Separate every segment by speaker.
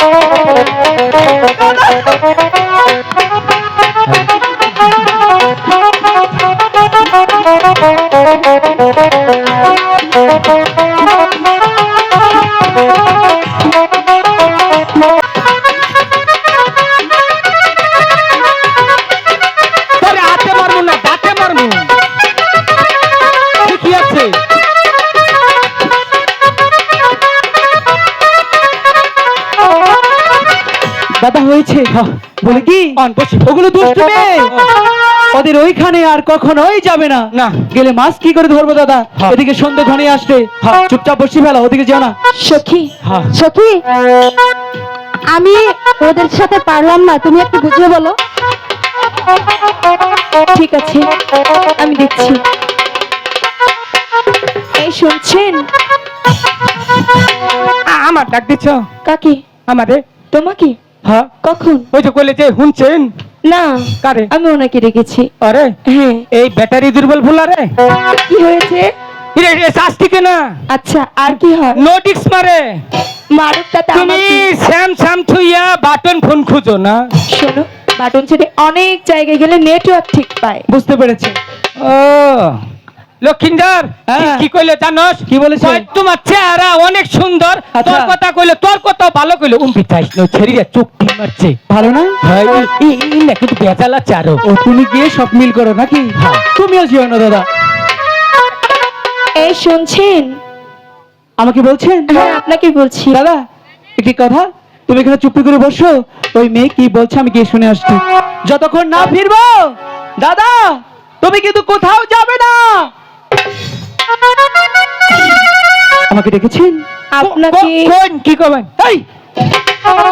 Speaker 1: তোরে
Speaker 2: দাদা হয়েছে। বলে কি? ওগুলো দুষ্টু মেয়ে ওদের ওইখানে আর কখনোই যাবে না।
Speaker 1: না।
Speaker 2: গেলে মাছ কি করে ধরবো দাদা?
Speaker 1: হ্যাঁ।
Speaker 2: এদিকে সন্ধ্যে ঘনে আসবে
Speaker 1: হ্যাঁ।
Speaker 2: চুপচাপ বসি ফেলা ওদিকে যেও না।
Speaker 3: সখী
Speaker 1: হ্যাঁ।
Speaker 3: সখী আমি ওদের সাথে পারলাম না তুমি একটু বুঝিয়ে বলো। ঠিক আছে আমি দেখছি। এই শুনছেন?
Speaker 1: আমার ডাক দিচ্ছ?
Speaker 3: কাকি?
Speaker 1: আমারে
Speaker 3: তোমাকে?
Speaker 1: হ্যাঁ?
Speaker 3: কখন?
Speaker 1: ওই যে কইলে যে শুনছেন?
Speaker 3: না
Speaker 1: কারে?
Speaker 3: আমি ওনাকে রেখেছি
Speaker 1: আরে?
Speaker 3: হ্যাঁ।
Speaker 1: এই ব্যাটারি দুর্বল ভুলা রে?
Speaker 3: কি হয়েছে?
Speaker 1: রে রে শাস্তিকে না।
Speaker 3: আচ্ছা আর কি হয়?
Speaker 1: মারে। তুমি স্যাম স্যাম থুইয়া বাটন ফোন খুঁজো না।
Speaker 3: শোনো বাটন ছেড়ে অনেক জায়গায় গেলে নেটওয়ার্ক ঠিক পায়।
Speaker 2: বুঝতে পেরেছি।
Speaker 1: ও লক্ষিন্দর
Speaker 2: হ্যাঁ।
Speaker 1: কি- কি কইলে জানোস?
Speaker 2: কি বলেছে?
Speaker 1: তোমার চেহারা অনেক সুন্দর
Speaker 2: আচ্ছা।
Speaker 1: তোর কথা কইলে তোর কথা ভালো কইলে। উম্পি চাইস না ছেড়িয়া চোখ টিম মারছে।
Speaker 2: ভালো না?
Speaker 1: ভাই ই- ই- ই না কিন্তু বেজাল আছে আরও।
Speaker 2: ও তুমি গিয়ে সব মিল করো নাকি?
Speaker 1: হ্যাঁ।
Speaker 2: তুমিও যেও না দাদা।
Speaker 3: এই শুনছেন?
Speaker 2: আমাকে বলছেন?
Speaker 3: হ্যাঁ আপনাকে বলছি।
Speaker 2: দাদা একটি কথা তুমি এখানে চুপি করে বসো। ওই মেয়ে কি বলছে আমি গিয়ে শুনে আসছি। যতক্ষণ না ফিরবো দাদা তুমি কিন্তু কোথাও যাবে না। আমাকে ডেকেছেন
Speaker 3: আপনাকে
Speaker 1: কোন? কি কবেন
Speaker 2: এই!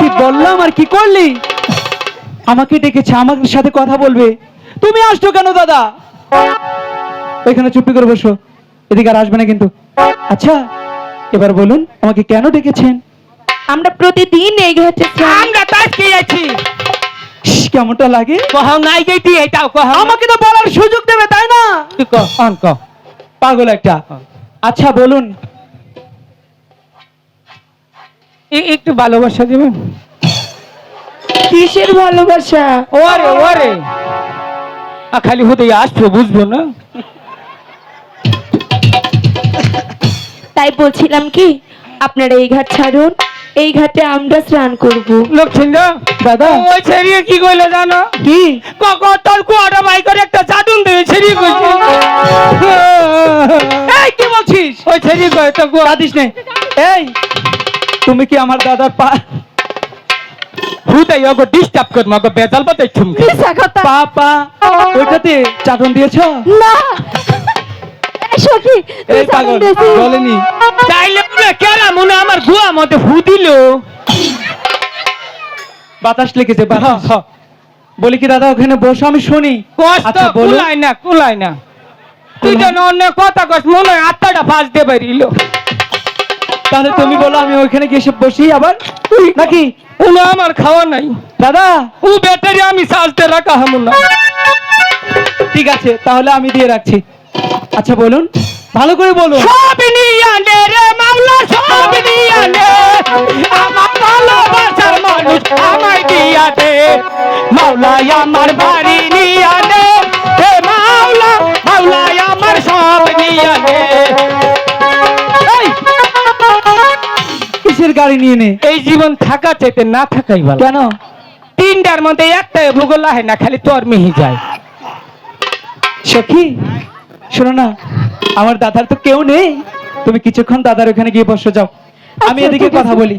Speaker 2: কি বললাম আর কি করলি? আমাকে ডেকেছে আমার সাথে কথা বলবে। তুমি আসছো কেন দাদা? ওইখানে চুপি করে বসো। এদিকে আর আসবে না কিন্তু। আচ্ছা এবার বলুন আমাকে কেন ডেকেছেন?
Speaker 3: আমরা প্রতিদিন এই
Speaker 1: আমরা আছি
Speaker 2: কেমনটা লাগে?
Speaker 1: কহ নাই গেইতি এটাও কহ
Speaker 2: আমাকে তো বলার সুযোগ দেবে তাই না?
Speaker 1: তুই কহ কহ।
Speaker 2: পাগল একটা। আচ্ছা বলুন।
Speaker 1: একটু ভালোবাসা দেবেন?
Speaker 3: কিসের ভালোবাসা?
Speaker 1: ওরে ওরে আ, খালি হতে আসছো বুঝব না।
Speaker 3: তাই বলছিলাম কি আপনারা এই ঘাট ছাড়ুন। এই ঘাটে আমরা স্নান করব।
Speaker 1: লক্ষিন্দর
Speaker 2: দাদা।
Speaker 1: ওই ছেড়িয়ে কি কইলে জানো?
Speaker 2: কি?
Speaker 1: কক তোর কুয়াটা বাই করে একটা চাটুন দেবে ছেড়িয়ে কইছে?
Speaker 2: এই কি বলছিস?
Speaker 1: ওই ছেড়িয়ে কয় তো কুয়া?
Speaker 2: কাঁদিস নে। এই তুমি কি আমার দাদার পা
Speaker 1: হুদাই ওগো ডিস্টার্ব কর মগো বেজাল বাতে ঠুমকে
Speaker 3: মিশা কথা।
Speaker 2: পা পা ওইটাতে চাটন দিয়েছ?
Speaker 3: না। সখী
Speaker 2: এই পাগল বলেনি।
Speaker 1: চাইলে পুরো কেরা মনে আমার গুয়া মতে হু দিল?
Speaker 2: বাতাস লেগেছে বাতাস। বলি কি দাদা ওখানে বসো আমি শুনি।
Speaker 1: কষ্ট
Speaker 2: আচ্ছা
Speaker 1: কুলাই না কুলাই না। তুই যেন অন্য কথা কস মনে হয় আত্মাটা ফাঁস দিয়ে বেরিল
Speaker 2: তাহলে তুমি বলো আমি ওইখানে গিয়ে বসি আবার? নাকি?
Speaker 1: উনো আমার খাওয়া নাই।
Speaker 2: দাদা।
Speaker 1: ও ব্যাটারি আমি সাজতে রাখা হাম না।
Speaker 2: ঠিক আছে তাহলে আমি দিয়ে রাখছি। আচ্ছা বলুন। ভালো করে বলুন।
Speaker 1: সব নিয়ে নে রে মাওলা সব নিয়ে নে আমার ভালোবাসার মানুষ আমায় দিয়া দে মাওলা আমার বাড়ি নিয়ে নে হে মাওলা মাওলা আমার সব নিয়ে নে
Speaker 2: কিসের গাড়ি নিয়ে নে?
Speaker 1: এই জীবন থাকা চাইতে না থাকাই ভালো।
Speaker 2: কেন?
Speaker 1: তিনটার মধ্যে একটা ভূগোল আহে না খালি তোর মিহি যায়।
Speaker 2: সখী শোনো না আমার দাদার তো কেউ নেই। তুমি কিছুক্ষণ দাদার ওখানে গিয়ে বসে যাও। আমি
Speaker 3: আচ্ছা,
Speaker 2: এদিকে কথা বলি।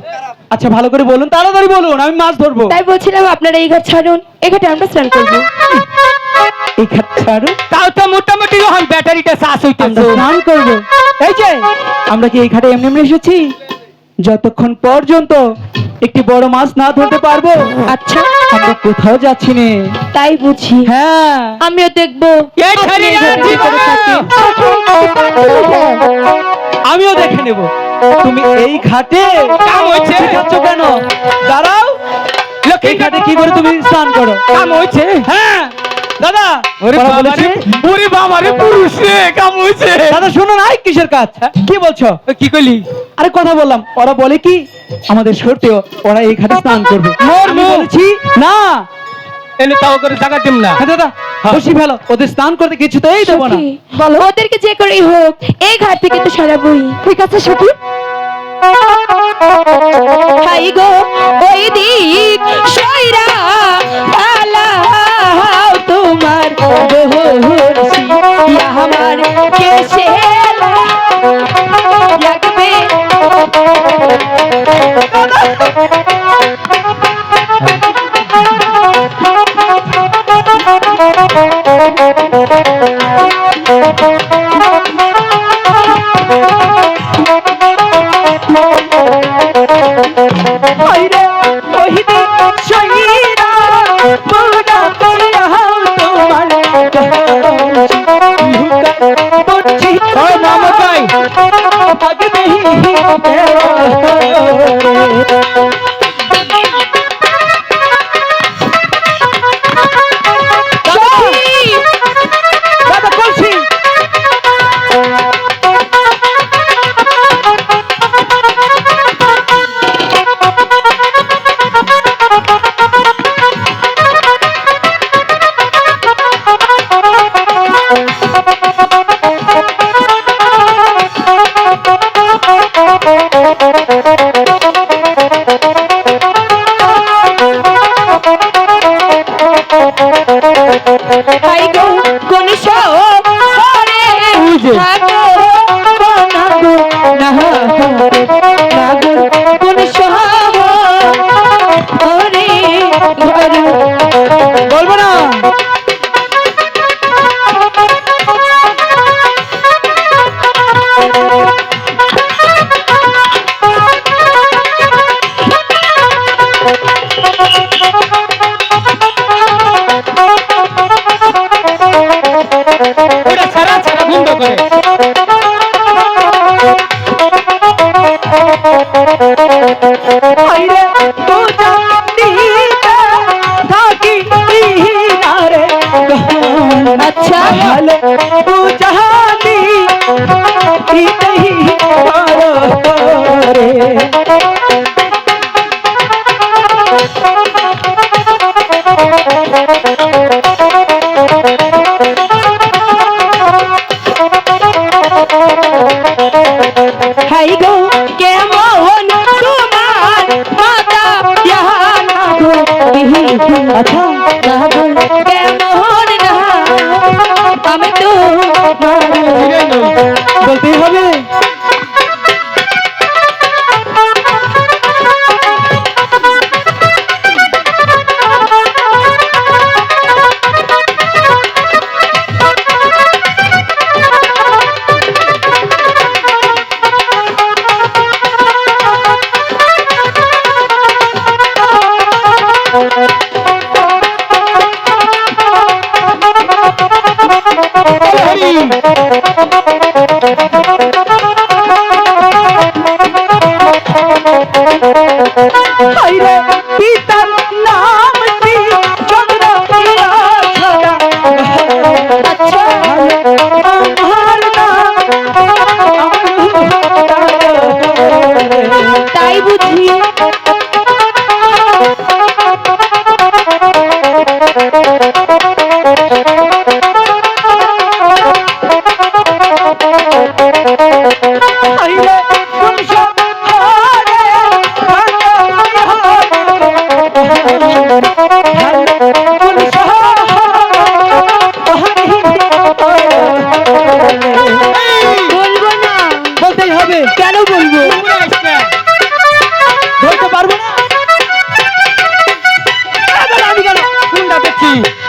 Speaker 2: আচ্ছা ভালো করে বলুন তাড়াতাড়ি বলুন আমি মাছ ধরবো।
Speaker 3: তাই বলছিলাম আপনারা এই ঘাট ছাড়ুন এই ঘাটে আমরা স্নান করব।
Speaker 2: এই ঘাট ছাড়ুন?
Speaker 1: তাও তো মোটামুটি যখন ব্যাটারিটা চাষ হইতে
Speaker 2: স্নান করব। এই যে আমরা কি এই ঘাটে এমনি এমনি এসেছি? যতক্ষণ পর্যন্ত একটি বড় মাছ না ধরতে পারব
Speaker 3: আচ্ছা।
Speaker 2: আমরা কোথাও যাচ্ছি নে।
Speaker 3: তাই বুঝি।
Speaker 2: হ্যাঁ।
Speaker 3: আমিও দেখব।
Speaker 2: আমিও দেখে নেব। তুমি এই ঘাটে। যাচ্ছ কেন? দাঁড়াও। এই ঘাটে কি করে তুমি স্নান করো?
Speaker 1: কাম হয়েছে।
Speaker 2: হ্যাঁ।
Speaker 1: দাদা!
Speaker 2: ওরে বাবা রে পুরুষ রে কাম হইছে
Speaker 1: দাদা শোনো না কিসের কাজ? কি বলছো?
Speaker 2: কি কইলি?
Speaker 1: আরে কথা বললাম। ওরা বলে কি আমাদের সত্যিও ওরা এই ঘাটে স্নান করবে।
Speaker 2: মোর
Speaker 1: আমি
Speaker 2: মুখ।
Speaker 1: না।
Speaker 2: এলে তাও করে জায়গা দিম না।
Speaker 1: হ্যাঁ দাদা
Speaker 2: হ্যাঁ।
Speaker 1: বসি ফেলো ওদের স্নান করতে কিছুতেই দেবো না।
Speaker 3: বলো। ওদেরকে যে করেই হোক এই ঘাট থেকে তো সরাবই ঠিক আছে সখী। হাই গো ওই দিক সইরা পালাও তোমার বহরসি
Speaker 1: pela
Speaker 2: 你快。太累。করি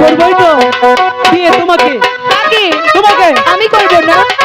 Speaker 3: করবই তো। বিয়ে তোমাকে। তোমাকে।
Speaker 2: আমি করব না।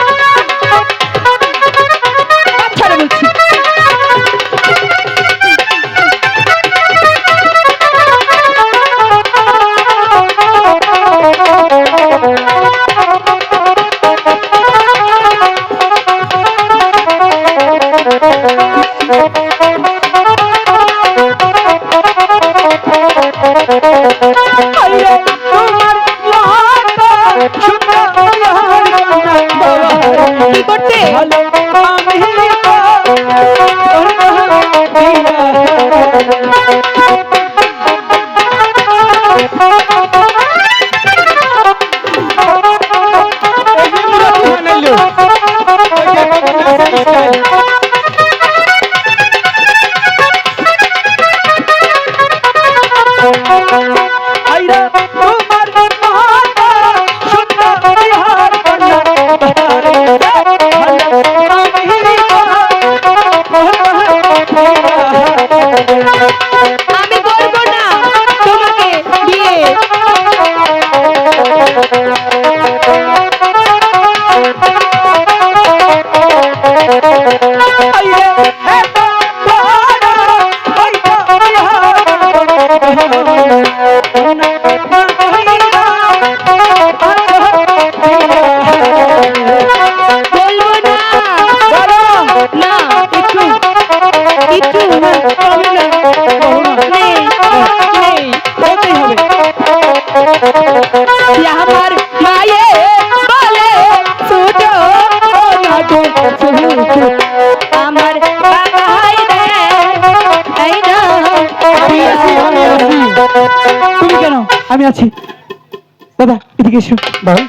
Speaker 3: এদিকে এসো বাল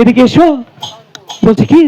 Speaker 3: এদিকে এসো। বলছে কি?